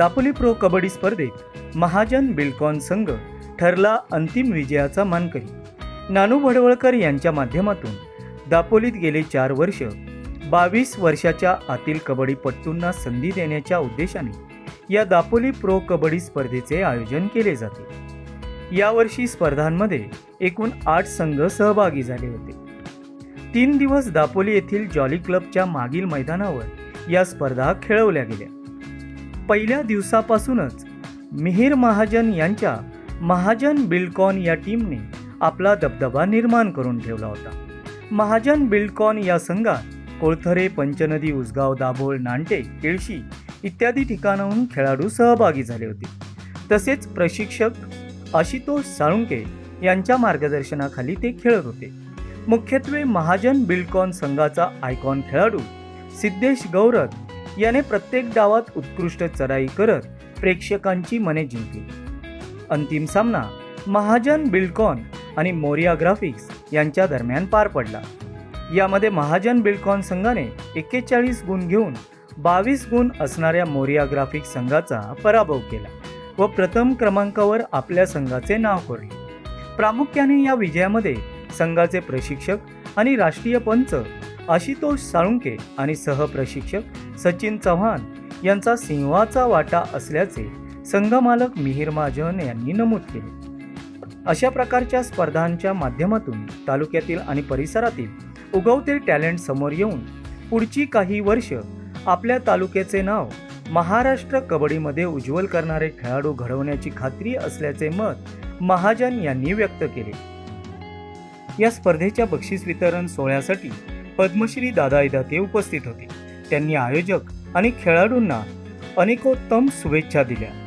Dapoli pro kabaddi स्पर्धेत महाजन बिल्कॉन संघ ठरला अंतिम विजयाचा मानकरी. नानू भडवळकर यांच्या माध्यमातून दापोलीत गेले चार वर्ष बावीस वर्षाच्या आतील कबड्डीपट्टूंना संधी देण्याच्या उद्देशाने या दापोली प्रो कबड्डी स्पर्धेचे आयोजन केले जाते. यावर्षी स्पर्धांमध्ये एकूण आठ संघ सहभागी झाले होते. तीन दिवस दापोली येथील जॉली क्लबच्या मागील मैदानावर या स्पर्धा खेळवल्या गेल्या. पहिल्या दिवसापासूनच मिहीर महाजन यांच्या महाजन बिल्डकॉन या टीमने आपला दबदबा निर्माण करून ठेवला होता. महाजन बिल्डकॉन या संघात कोळथरे पंचनदी उसगाव दाभोळ नांटे केळशी इत्यादी ठिकाणाहून खेळाडू सहभागी झाले होते. तसेच प्रशिक्षक आशुतोष साळुंके यांच्या मार्गदर्शनाखाली ते खेळत होते. मुख्यत्वे महाजन बिल्डकॉन संघाचा आयकॉन खेळाडू सिद्धेश गौरत याने प्रत्येक डावात उत्कृष्ट चराई करत प्रेक्षकांची मने जिंकली. अंतिम सामना महाजन बिल्डकॉन आणि मोरिया ग्राफिक्स यांच्या दरम्यान पार पडला. यामध्ये महाजन बिल्डकॉन संघाने एक्केचाळीस गुण घेऊन बावीस गुण असणाऱ्या मोरिया ग्राफिक्स संघाचा पराभव केला व प्रथम क्रमांकावर आपल्या संघाचे नाव कोरले. प्रामुख्याने या विजयामध्ये संघाचे प्रशिक्षक आणि राष्ट्रीय पंच आशितोष साळुंके आणि सहप्रशिक्षक सचिन चव्हाण यांचा सिंहाचा वाटा असल्याचे संघमालक मिहीर महाजन यांनी नमूद केले. अशा प्रकारच्या स्पर्धांच्या माध्यमातून तालुक्यातील आणि परिसरातील उगवते टॅलेंट समोर येऊन पुढची काही वर्ष आपल्या तालुक्याचे नाव महाराष्ट्र कबड्डीमध्ये उज्ज्वल करणारे खेळाडू घडवण्याची खात्री असल्याचे मत महाजन यांनी व्यक्त केले. या स्पर्धेच्या बक्षीस वितरण सोहळ्यासाठी पद्मश्री दादा इदाते उपस्थित होते. त्यांनी आयोजक आणि खेळाडूंना अनेकोत्तम शुभेच्छा दिल्या.